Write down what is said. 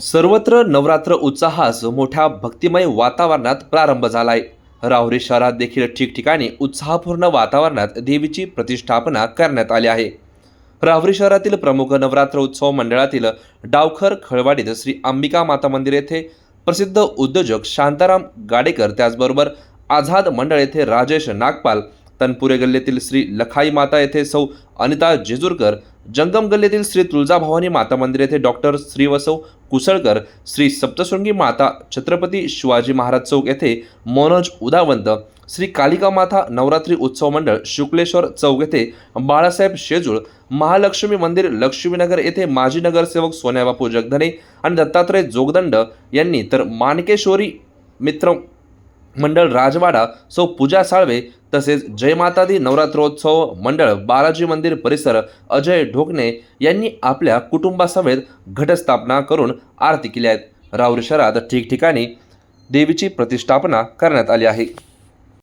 सर्वत्र नवरात्र उत्साहास मोठ्या भक्तिमय वातावरणात प्रारंभ झालाय. राहुरी शहरात देखील ठिकठिकाणी उत्साहपूर्ण वातावरणात देवीची प्रतिष्ठापना करण्यात आली आहे. राहुरी शहरातील प्रमुख नवरात्र उत्सव मंडळातील डावखर खळवाडीत श्री अंबिका माता मंदिर येथे प्रसिद्ध उद्योजक शांताराम गाडेकर त्याचबरोबर आझाद मंडळ येथे राजेश नागपाल तनपुरे गल्लीतील श्री लखाई माता येथे सौ अनिता जेजूरकर जंगम गल्लीतील श्री तुळजाभवानी माता मंदिर येथे डॉक्टर श्रीवसव कुसळकर श्री सप्तशृंगी माता छत्रपती शिवाजी महाराज चौक येथे मनोज उदावंत श्री कालिका माता नवरात्री उत्सव मंडळ शुक्लेश्वर चौक येथे बाळासाहेब शेजूळ महालक्ष्मी मंदिर लक्ष्मीनगर येथे माजी नगरसेवक सोन्याबापू जगधने आणि दत्तात्रय जोगदंड यांनी तर मानकेश्वरी मित्र मंडळ राजवाडा सौ पूजा साळवे तसेच जयमातादी नवरात्रोत्सव मंडळ बालाजी मंदिर परिसर अजय ढोकणे यांनी आपल्या कुटुंबासमेत घटस्थापना करून आरती केली आहेत. राऊर शहरात ठिकठिकाणी देवीची प्रतिष्ठापना करण्यात आली आहे.